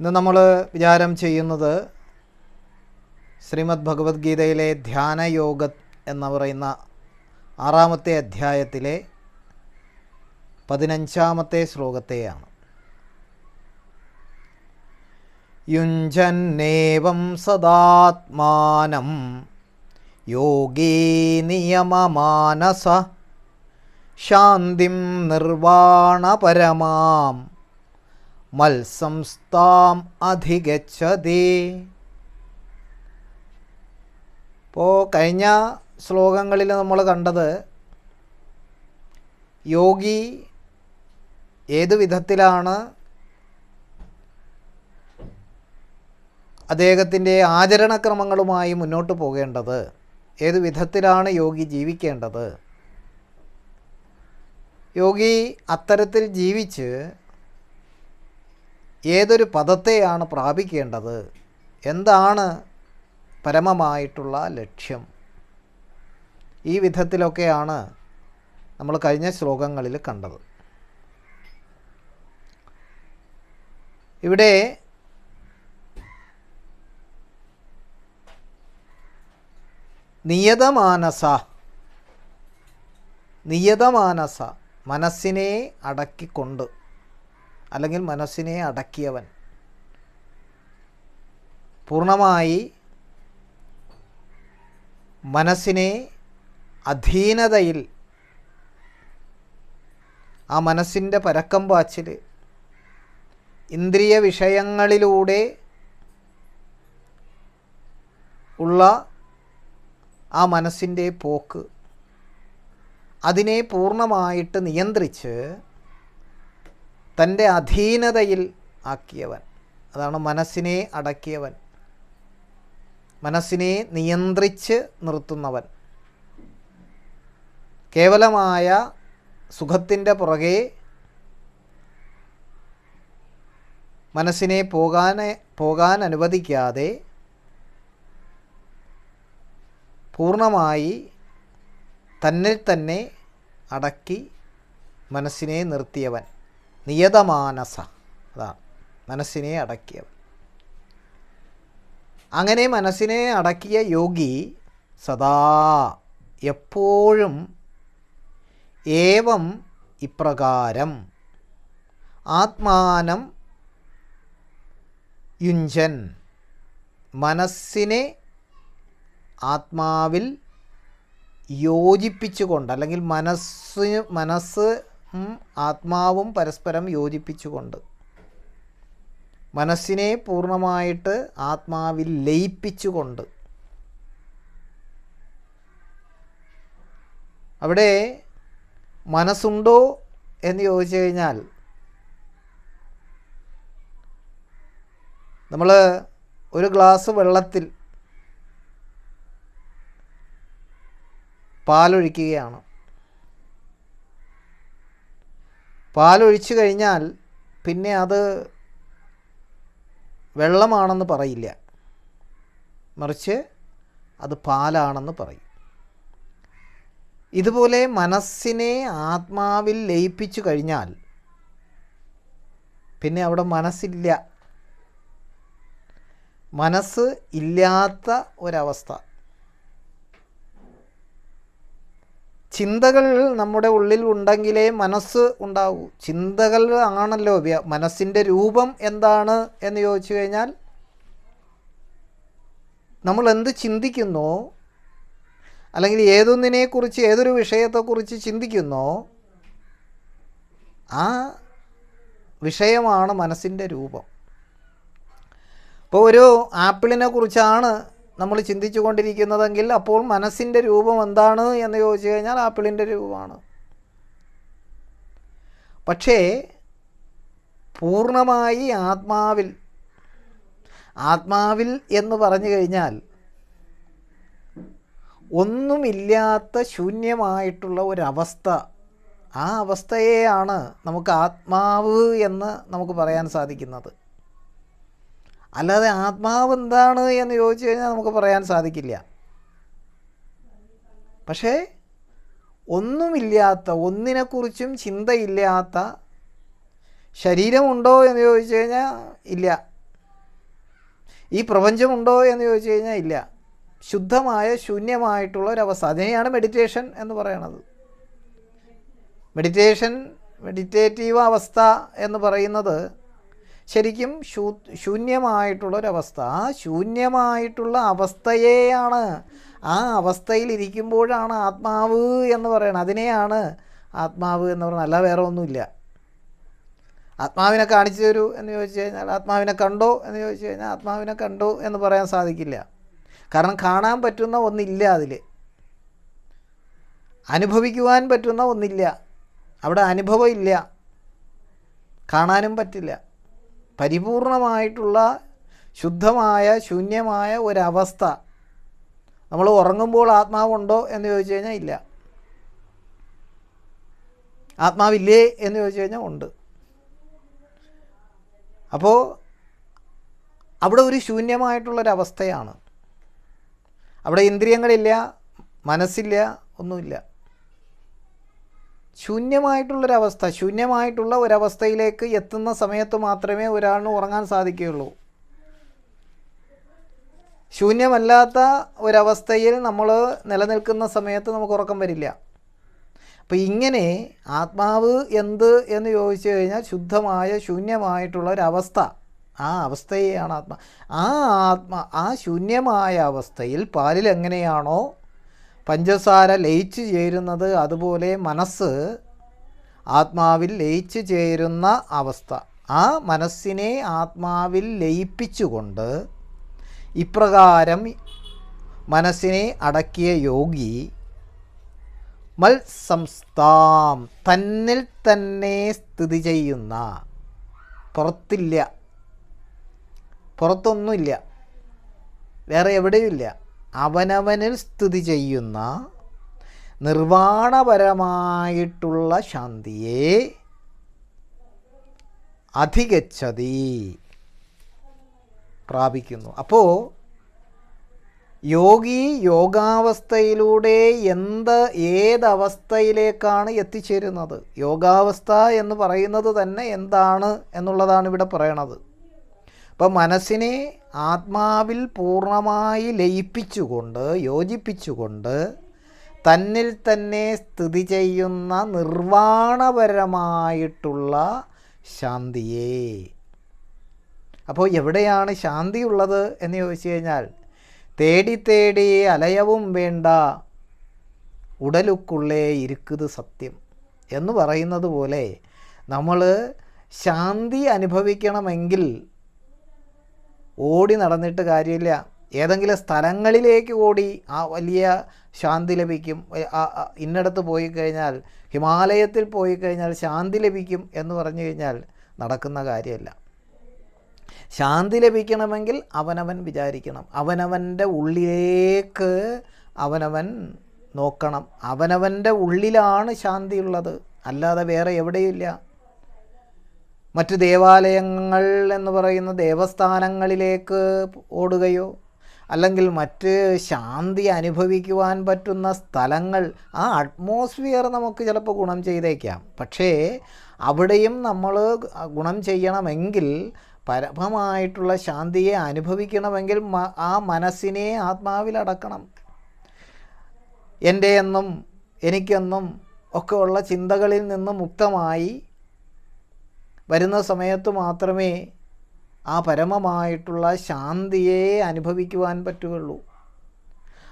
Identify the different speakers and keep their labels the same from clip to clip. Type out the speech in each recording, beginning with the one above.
Speaker 1: ഇന്ന് നമ്മൾ വിചാരം ചെയ്യുന്നത് ശ്രീമദ് ഭഗവത്ഗീതയിലെ ധ്യാനയോഗ എന്ന് പറയുന്ന ആറാമത്തെ അധ്യായത്തിലെ പതിനഞ്ചാമത്തെ ശ്ലോകത്തെയാണ്. യുഞ്ജന്നേവം സദാത്മാനം യോഗീ നിയമമാനസ ശാന്തിം നിർവാണപരമാം മത്സംസ്ഥാം അധിഗച്ഛതി. ഇപ്പോൾ കഴിഞ്ഞ ശ്ലോകങ്ങളിൽ നമ്മൾ കണ്ടത് യോഗി ഏതു വിധത്തിലാണ് അദ്ദേഹത്തിന്റെ ആചരണക്രമങ്ങളുമായി മുന്നോട്ട് പോകേണ്ടത്? ഏതു വിധത്തിലാണ് യോഗി ജീവിക്കേണ്ടത്? യോഗി അത്തരത്തിൽ ജീവിച്ച് ഏതൊരു പദത്തെയാണ് പ്രാപിക്കേണ്ടത്? എന്താണ് പരമമായിട്ടുള്ള ലക്ഷ്യം? ഈ വിധത്തിലൊക്കെയാണ് നമ്മൾ കഴിഞ്ഞ ശ്ലോകങ്ങളിൽ കണ്ടത്. ഇവിടെ നിയതമാനസ നിയതമാനസ മനസ്സിനെ അടക്കിക്കൊണ്ട് അല്ലെങ്കിൽ മനസ്സിനെ അടക്കിയവൻ. പൂർണമായി മനസ്സിനെ അധീനതയിൽ ആ മനസ്സിന്റെ പരക്കം പാച്ചിൽ ഇന്ദ്രിയ വിഷയങ്ങളിലൂടെ ഉള്ള ആ മനസ്സിന്റെ പോക്ക് അതിനെ പൂർണമായിട്ട് നിയന്ത്രിച്ച് തന്റെ അധീനതയിൽ ആക്കിയവൻ. അതാണ് മനസ്സിനെ അടക്കിയവൻ. മനസ്സിനെ നിയന്ത്രിച്ച് നിർത്തുന്നവൻ. കേവലമായ സുഖത്തിന്റെ പുറകെ മനസ്സിനെ പോകാൻ പോകാൻ അനുവദിക്കാതെ പൂർണമായി തന്നിൽ തന്നെ അടക്കി മനസ്സിനെ നിർത്തിയവൻ. നിയതമാനസ. അതാണ് മനസ്സിനെ അടക്കിയവൻ അങ്ങനെ മനസ്സിനെ അടക്കിയ യോഗി സദാ എപ്പോഴും ഏവം ഇപ്രകാരം ആത്മാനം യുഞ്ചൻ. മനസ്സിനെ ആത്മാവിൽ യോജിപ്പിച്ചുകൊണ്ട് അല്ലെങ്കിൽ മനസ്സ് മനസ്സ് ആത്മാവും പരസ്പരം യോജിപ്പിച്ചുകൊണ്ട്. മനസ്സിനെ പൂർണമായിട്ട് ആത്മാവിൽ ലയിപ്പിച്ചുകൊണ്ട്. അവിടെ മനസ്സുണ്ടോ എന്ന് ചോദിച്ചു കഴിഞ്ഞാൽ നമ്മൾ ഒരു ഗ്ലാസ് വെള്ളത്തിൽ പാലൊഴിക്കുകയാണ്. പാലൊഴിച്ചു കഴിഞ്ഞാൽ പിന്നെ അത് വെള്ളമാണെന്ന് പറയില്ല. മറിച്ച് അത് പാലാണെന്ന് പറയും. ഇതുപോലെ മനസ്സിനെ ആത്മാവിൽ ലയിപ്പിച്ചു കഴിഞ്ഞാൽ പിന്നെ അവിടെ മനസ്സില്ല. മനസ്സ് ഇല്ലാത്ത ഒരവസ്ഥ. ചിന്തകൾ നമ്മുടെ ഉള്ളിൽ ഉണ്ടെങ്കിലേ മനസ്സ് ഉണ്ടാവൂ. ചിന്തകൾ ആണല്ലോ മനസ്സിന്റെ രൂപം എന്താണ് എന്ന് ചോദിച്ചു കഴിഞ്ഞാൽ നമ്മൾ എന്ത് ചിന്തിക്കുന്നോ അല്ലെങ്കിൽ ഏതൊന്നിനെക്കുറിച്ച് ഏതൊരു വിഷയത്തെക്കുറിച്ച് ചിന്തിക്കുന്നോ ആ വിഷയമാണ് മനസ്സിന്റെ രൂപം. ഇപ്പോൾ ഒരു ആപ്പിളിനെ കുറിച്ചാണ് നമ്മൾ ചിന്തിച്ചു കൊണ്ടിരിക്കുന്നതെങ്കിൽ അപ്പോൾ മനസ്സിന്റെ രൂപം എന്താണ് എന്ന് ചോദിച്ചു കഴിഞ്ഞാൽ ആപ്പിളിന്റെ രൂപമാണ്. പക്ഷേ പൂർണമായി ആത്മാവിൽ ആത്മാവിൽ എന്ന് പറഞ്ഞു കഴിഞ്ഞാൽ ഒന്നുമില്ലാത്ത ശൂന്യമായിട്ടുള്ള ഒരവസ്ഥ. ആ അവസ്ഥയെയാണ് നമുക്ക് ആത്മാവ് എന്ന് നമുക്ക് പറയാൻ സാധിക്കുന്നത്. അല്ലാതെ ആത്മാവ് എന്താണ് എന്ന് ചോദിച്ചു കഴിഞ്ഞാൽ നമുക്ക് പറയാൻ സാധിക്കില്ല. പക്ഷേ ഒന്നുമില്ലാത്ത ഒന്നിനെക്കുറിച്ചും ചിന്തയില്ലാത്ത ശരീരമുണ്ടോ എന്ന് ചോദിച്ചു കഴിഞ്ഞാൽ ഇല്ല. ഈ പ്രപഞ്ചമുണ്ടോ എന്ന് ചോദിച്ചു കഴിഞ്ഞാൽ ഇല്ല. ശുദ്ധമായ ശൂന്യമായിട്ടുള്ള ഒരവസ്ഥ അതിനെയാണ് മെഡിറ്റേഷൻ എന്ന് പറയണത്. മെഡിറ്റേഷൻ മെഡിറ്റേറ്റീവ് അവസ്ഥ എന്ന് പറയുന്നത് ശരിക്കും ശൂ ശൂന്യമായിട്ടുള്ളൊരവസ്ഥ. ആ ശൂന്യമായിട്ടുള്ള അവസ്ഥയെയാണ് ആ അവസ്ഥയിലിരിക്കുമ്പോഴാണ് ആത്മാവ് എന്ന് പറയുന്നത് അതിനെയാണ് ആത്മാവ് എന്ന് പറയുന്നത് അല്ല വേറെ ഒന്നുമില്ല. ആത്മാവിനെ കാണിച്ചു തരൂ എന്ന് ചോദിച്ചു കഴിഞ്ഞാൽ ആത്മാവിനെ കണ്ടോ എന്ന് ചോദിച്ചു കഴിഞ്ഞാൽ ആത്മാവിനെ കണ്ടോ എന്ന് പറയാൻ സാധിക്കില്ല. കാരണം കാണാൻ പറ്റുന്ന ഒന്നില്ല അതിൽ അനുഭവിക്കുവാൻ പറ്റുന്ന ഒന്നില്ല. അവിടെ അനുഭവം ഇല്ല. കാണാനും പറ്റില്ല. പരിപൂർണമായിട്ടുള്ള ശുദ്ധമായ ശൂന്യമായ ഒരവസ്ഥ. നമ്മൾ ഉറങ്ങുമ്പോൾ ആത്മാവുണ്ടോ എന്ന് ചോദിച്ചു കഴിഞ്ഞാൽ ഇല്ല. ആത്മാവില്ലേ എന്ന് ചോദിച്ചു കഴിഞ്ഞാൽ ഉണ്ട്. അപ്പോൾ അവിടെ ഒരു ശൂന്യമായിട്ടുള്ളൊരവസ്ഥയാണ്. അവിടെ ഇന്ദ്രിയങ്ങളില്ല മനസ്സില്ല ഒന്നുമില്ല. ശൂന്യമായിട്ടുള്ളൊരവസ്ഥ ശൂന്യമായിട്ടുള്ള ഒരവസ്ഥയിലേക്ക് എത്തുന്ന സമയത്ത് മാത്രമേ ഒരാളിന് ഉറങ്ങാൻ സാധിക്കുകയുള്ളൂ. ശൂന്യമല്ലാത്ത ഒരവസ്ഥയിൽ നമ്മൾ നിലനിൽക്കുന്ന സമയത്ത് നമുക്ക് ഉറക്കം വരില്ല. അപ്പോൾ ഇങ്ങനെ ആത്മാവ് എന്ത് എന്ന് ചോദിച്ചു കഴിഞ്ഞാൽ ശുദ്ധമായ ശൂന്യമായിട്ടുള്ള ഒരവസ്ഥ. ആ അവസ്ഥയെയാണ് ആത്മാ. ആ ആത്മ ആ ശൂന്യമായ അവസ്ഥയിൽ പാലിൽ എങ്ങനെയാണോ പഞ്ചസാര ലയിച്ചു ചേരുന്നത് അതുപോലെ മനസ്സ് ആത്മാവിൽ ലയിച്ചു ചേരുന്ന അവസ്ഥ. ആ മനസ്സിനെ ആത്മാവിൽ ലയിപ്പിച്ചുകൊണ്ട് ഇപ്രകാരം മനസ്സിനെ അടക്കിയ യോഗി മൽ സംസ്ഥാം തന്നിൽ തന്നെ സ്ഥിതി ചെയ്യുന്ന പുറത്തില്ല. പുറത്തൊന്നുമില്ല. വേറെ എവിടെയുമില്ല. അവനവനിൽ സ്ഥിതി ചെയ്യുന്ന നിർവാണപരമായിട്ടുള്ള ശാന്തിയെ അധികച്ചതി പ്രാപിക്കുന്നു. അപ്പോൾ യോഗി യോഗാവസ്ഥയിലൂടെ എന്ത് ഏതവസ്ഥയിലേക്കാണ് എത്തിച്ചേരുന്നത്? യോഗാവസ്ഥ എന്ന് പറയുന്നത് തന്നെ എന്താണ് എന്നുള്ളതാണ് ഇവിടെ പറയണത്. അപ്പം മനസ്സിനെ ആത്മാവിൽ പൂർണമായി ലയിപ്പിച്ചുകൊണ്ട് യോജിപ്പിച്ചുകൊണ്ട് തന്നിൽ തന്നെ സ്ഥിതി ചെയ്യുന്ന നിർവാണപരമായിട്ടുള്ള ശാന്തിയെ. അപ്പോൾ എവിടെയാണ് ശാന്തി ഉള്ളത് എന്ന് ചോദിച്ചു കഴിഞ്ഞാൽ തേടി തേടി അലയവും വേണ്ട ഉടലുക്കുള്ളേ ഇരിക്കുന്നത് സത്യം എന്ന് പറയുന്നത് പോലെ നമ്മൾ ശാന്തി അനുഭവിക്കണമെങ്കിൽ ഓടി നടന്നിട്ട് കാര്യമില്ല. ഏതെങ്കിലും സ്ഥലങ്ങളിലേക്ക് ഓടി ആ വലിയ ശാന്തി ലഭിക്കും. ഇന്നടത്ത് പോയി കഴിഞ്ഞാൽ ഹിമാലയത്തിൽ പോയി കഴിഞ്ഞാൽ ശാന്തി ലഭിക്കും എന്ന് പറഞ്ഞു കഴിഞ്ഞാൽ നടക്കുന്ന കാര്യമല്ല. ശാന്തി ലഭിക്കണമെങ്കിൽ അവനവൻ വിചാരിക്കണം. അവനവന്റെ ഉള്ളിലേക്ക് അവനവൻ നോക്കണം. അവനവന്റെ ഉള്ളിലാണ് ശാന്തിയുള്ളത്. അല്ലാതെ വേറെ എവിടെയില്ല മറ്റു ദേവാലയങ്ങൾ എന്ന് പറയുന്ന ദേവസ്ഥാനങ്ങളിലേക്ക് ഓടുകയോ അല്ലെങ്കിൽ മറ്റ് ശാന്തി അനുഭവിക്കുവാൻ പറ്റുന്ന സ്ഥലങ്ങൾ ആ അറ്റ്മോസ്ഫിയർ നമുക്ക് ചിലപ്പോൾ ഗുണം ചെയ്തേക്കാം. പക്ഷേ അവിടെയും നമ്മൾ ഗുണം ചെയ്യണമെങ്കിൽ പരമമായിട്ടുള്ള ശാന്തിയെ അനുഭവിക്കണമെങ്കിൽ ആ മനസ്സിനെ ആത്മാവിലടക്കണം എന്റെ എന്നും എനിക്കെന്നും ഒക്കെ ഉള്ള ചിന്തകളിൽ നിന്ന് മുക്തമായി വരുന്ന സമയത്ത് മാത്രമേ ആ പരമമായിട്ടുള്ള ശാന്തിയെ അനുഭവിക്കുവാൻ പറ്റുകയുള്ളൂ.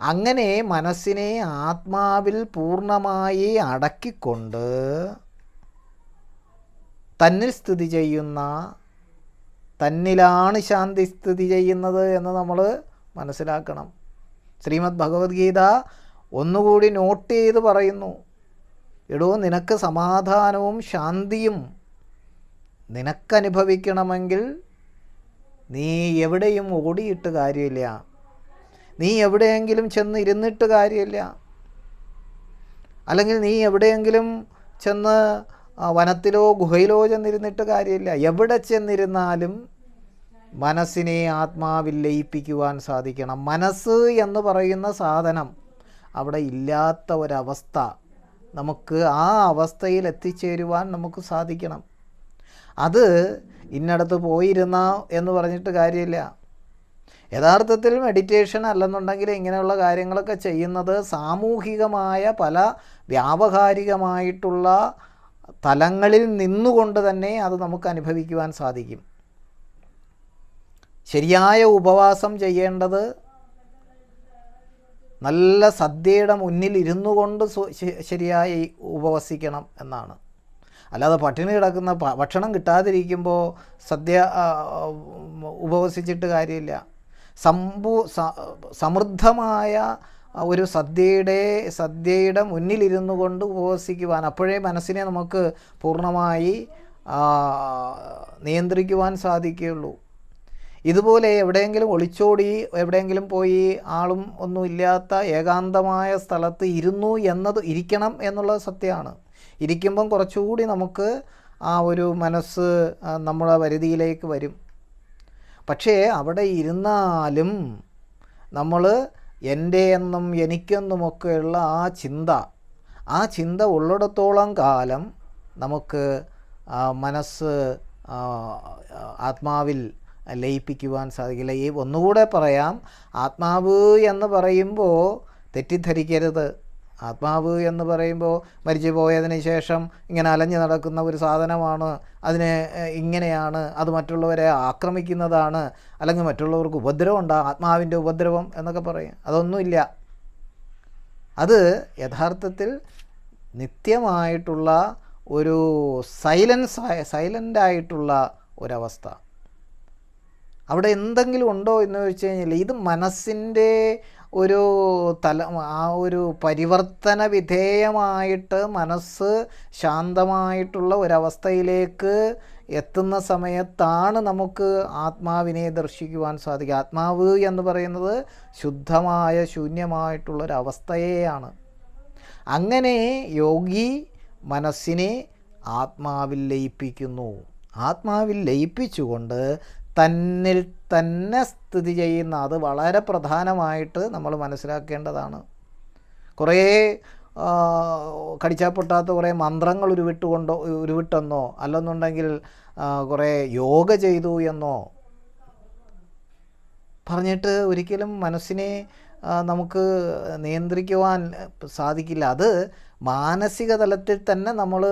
Speaker 1: അങ്ങനെ മനസ്സിനെ ആത്മാവിൽ പൂർണമായി അടക്കിക്കൊണ്ട് തന്നിൽ സ്ഥിതി ചെയ്യുന്ന തന്നിലാണ് ശാന്തി സ്ഥിതി ചെയ്യുന്നത് എന്ന് നമ്മൾ മനസ്സിലാക്കണം. ശ്രീമദ് ഭഗവത്ഗീത ഒന്നുകൂടി നോട്ട് ചെയ്ത് പറയുന്നു. എടോ നിനക്ക് സമാധാനവും ശാന്തിയും നിനക്കനുഭവിക്കണമെങ്കിൽ നീ എവിടെയും ഓടിയിട്ട് കാര്യമില്ല. നീ എവിടെയെങ്കിലും ചെന്ന് ഇരുന്നിട്ട് കാര്യമില്ല. അല്ലെങ്കിൽ നീ എവിടെയെങ്കിലും ചെന്ന് വനത്തിലോ ഗുഹയിലോ ചെന്നിരുന്നിട്ട് കാര്യമില്ല. എവിടെ ചെന്നിരുന്നാലും മനസ്സിനെ ആത്മാവിൽ ലയിപ്പിക്കുവാൻ സാധിക്കണം. മനസ്സ് എന്ന് പറയുന്ന സാധനം അവിടെ ഇല്ലാത്ത ഒരവസ്ഥ നമുക്ക് ആ അവസ്ഥയിൽ എത്തിച്ചേരുവാൻ നമുക്ക് സാധിക്കണം. അത് ഇന്നടത്ത് പോയിരുന്ന എന്ന് പറഞ്ഞിട്ട് കാര്യമില്ല. യഥാർത്ഥത്തിൽ മെഡിറ്റേഷൻ അല്ലെന്നുണ്ടെങ്കിൽ ഇങ്ങനെയുള്ള കാര്യങ്ങളൊക്കെ ചെയ്യുന്നത് സാമൂഹികമായ പല വ്യാവഹാരികമായിട്ടുള്ള തലങ്ങളിൽ നിന്നുകൊണ്ട് തന്നെ അത് നമുക്ക് അനുഭവിക്കുവാൻ സാധിക്കും. ശരിയായ ഉപവാസം ചെയ്യേണ്ടത് നല്ല സദ്യയുടെ മുന്നിൽ ഇരുന്നു കൊണ്ട് ശരിയായി ഉപവസിക്കണം എന്നാണ്. അല്ലാതെ പട്ടിണി കിടക്കുന്ന ഭക്ഷണം കിട്ടാതിരിക്കുമ്പോൾ സദ്യ ഉപവസിച്ചിട്ട് കാര്യമില്ല. സമ്പൂ സമൃദ്ധമായ ഒരു സദ്യയുടെ സദ്യയുടെ മുന്നിലിരുന്നു കൊണ്ട് ഉപവസിക്കുവാൻ അപ്പോഴേ മനസ്സിനെ നമുക്ക് പൂർണമായി നിയന്ത്രിക്കുവാൻ സാധിക്കുകയുള്ളൂ. ഇതുപോലെ എവിടെയെങ്കിലും ഒളിച്ചോടി എവിടെയെങ്കിലും പോയി ആളും ഒന്നുമില്ലാത്ത ഏകാന്തമായ സ്ഥലത്ത് ഇരുന്നു എന്നത് ഇരിക്കണം എന്നുള്ളത് സത്യമാണ്. ഇരിക്കുമ്പം കുറച്ചുകൂടി നമുക്ക് ആ ഒരു മനസ്സ് നമ്മുടെ പരിധിയിലേക്ക് വരും. പക്ഷേ അവിടെ ഇരുന്നാലും നമ്മൾ എന്റെ എന്നും എനിക്കെന്നുമൊക്കെയുള്ള ആ ചിന്ത ആ ചിന്ത ഉള്ളിടത്തോളം കാലം നമുക്ക് മനസ്സ് ആത്മാവിൽ ലയിപ്പിക്കുവാൻ സാധിക്കില്ല. ഈ ഒന്നുകൂടെ പറയാം. ആത്മാവ് എന്ന് പറയുമ്പോൾ തെറ്റിദ്ധരിക്കരുത്. ആത്മാവ് എന്ന് പറയുമ്പോൾ മരിച്ചു പോയതിന് ശേഷം ഇങ്ങനെ അലഞ്ഞു നടക്കുന്ന ഒരു സാധനമാണ്. അതിനെ ഇങ്ങനെയാണ്. അത് മറ്റുള്ളവരെ ആക്രമിക്കുന്നതാണ്. അല്ലെങ്കിൽ മറ്റുള്ളവർക്ക് ഉപദ്രവം ഉണ്ടാകും ആത്മാവിന്റെ ഉപദ്രവം എന്നൊക്കെ പറയും. അതൊന്നുമില്ല. അത് യഥാർത്ഥത്തിൽ നിത്യമായിട്ടുള്ള ഒരു സൈലൻസ് സൈലന്റായിട്ടുള്ള ഒരവസ്ഥ. അവിടെ എന്തെങ്കിലും ഉണ്ടോ എന്ന് ചോദിച്ചു കഴിഞ്ഞാൽ ഇത് മനസ്സിന്റെ ഒരു തല ആ ഒരു പരിവർത്തന വിധേയമായിട്ട് മനസ്സ് ശാന്തമായിട്ടുള്ള ഒരവസ്ഥയിലേക്ക് എത്തുന്ന സമയത്താണ് നമുക്ക് ആത്മാവിനെ ദർശിക്കുവാൻ സാധിക്കുക. ആത്മാവ് എന്ന് പറയുന്നത് ശുദ്ധമായ ശൂന്യമായിട്ടുള്ളൊരവസ്ഥയെയാണ്. അങ്ങനെ യോഗി മനസ്സിനെ ആത്മാവിൽ ലയിപ്പിക്കുന്നു. ആത്മാവിൽ ലയിപ്പിച്ചുകൊണ്ട് തന്നിൽ തന്നെ സ്ഥിതി ചെയ്യുന്ന അത് വളരെ പ്രധാനമായിട്ട് നമ്മൾ മനസ്സിലാക്കേണ്ടതാണ്. കുറേ കടിച്ചാൽ പൊട്ടാത്ത കുറേ മന്ത്രങ്ങൾ ഉരുവിട്ടുകൊണ്ടോ ഉരുവിട്ടെന്നോ അല്ലെന്നുണ്ടെങ്കിൽ കുറേ യോഗ ചെയ്തു എന്നോ പറഞ്ഞിട്ട് ഒരിക്കലും മനസ്സിനെ നമുക്ക് നിയന്ത്രിക്കുവാൻ സാധിക്കില്ല. അത് മാനസിക തലത്തിൽ തന്നെ നമ്മൾ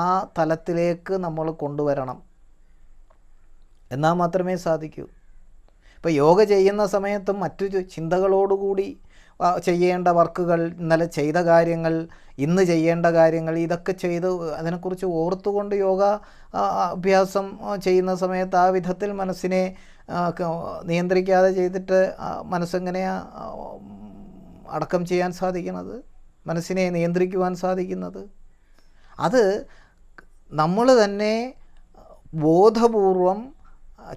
Speaker 1: ആ തലത്തിലേക്ക് നമ്മൾ കൊണ്ടുവരണം. എന്നാൽ മാത്രമേ സാധിക്കൂ. ഇപ്പോൾ യോഗ ചെയ്യുന്ന സമയത്തും മറ്റു ചിന്തകളോടുകൂടി ചെയ്യേണ്ട വർക്കുകൾ ഇന്നലെ ചെയ്ത കാര്യങ്ങൾ ഇന്ന് ചെയ്യേണ്ട കാര്യങ്ങൾ ഇതൊക്കെ ചെയ്ത് അതിനെക്കുറിച്ച് ഓർത്തുകൊണ്ട് യോഗ അഭ്യാസം ചെയ്യുന്ന സമയത്ത് ആ വിധത്തിൽ മനസ്സിനെ നിയന്ത്രിക്കാതെ ചെയ്തിട്ട് മനസ്സെങ്ങനെ അടക്കം ചെയ്യാൻ സാധിക്കുന്നത്? മനസ്സിനെ നിയന്ത്രിക്കുവാൻ സാധിക്കുന്നത്? അത് നമ്മൾ തന്നെ ബോധപൂർവം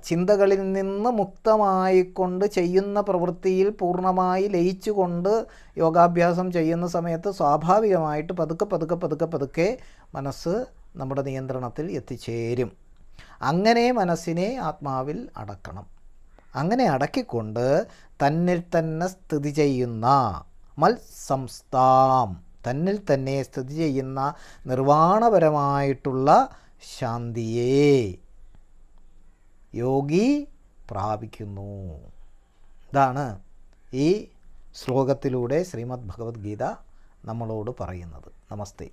Speaker 1: ചിന്തകളിൽ നിന്ന് മുക്തമായിക്കൊണ്ട് ചെയ്യുന്ന പ്രവൃത്തിയിൽ പൂർണമായി ലയിച്ചുകൊണ്ട് യോഗാഭ്യാസം ചെയ്യുന്ന സമയത്ത് സ്വാഭാവികമായിട്ട് പതുക്കെ പതുക്കെ പതുക്കെ പതുക്കെ മനസ്സ് നമ്മുടെ നിയന്ത്രണത്തിൽ എത്തിച്ചേരും. അങ്ങനെ മനസ്സിനെ ആത്മാവിൽ അടക്കണം. അങ്ങനെ അടക്കിക്കൊണ്ട് തന്നിൽ തന്നെ സ്ഥിതി ചെയ്യുന്ന സംസ്ഥാം തന്നിൽ തന്നെ സ്ഥിതി ചെയ്യുന്ന നിർവാണപരമായിട്ടുള്ള ശാന്തിയെ യോഗി പ്രാപിക്കുന്നു. ഇതാണ് ഈ ശ്ലോകത്തിലൂടെ ശ്രീമദ് ഭഗവത്ഗീത നമ്മളോട് പറയുന്നത്. നമസ്തേ.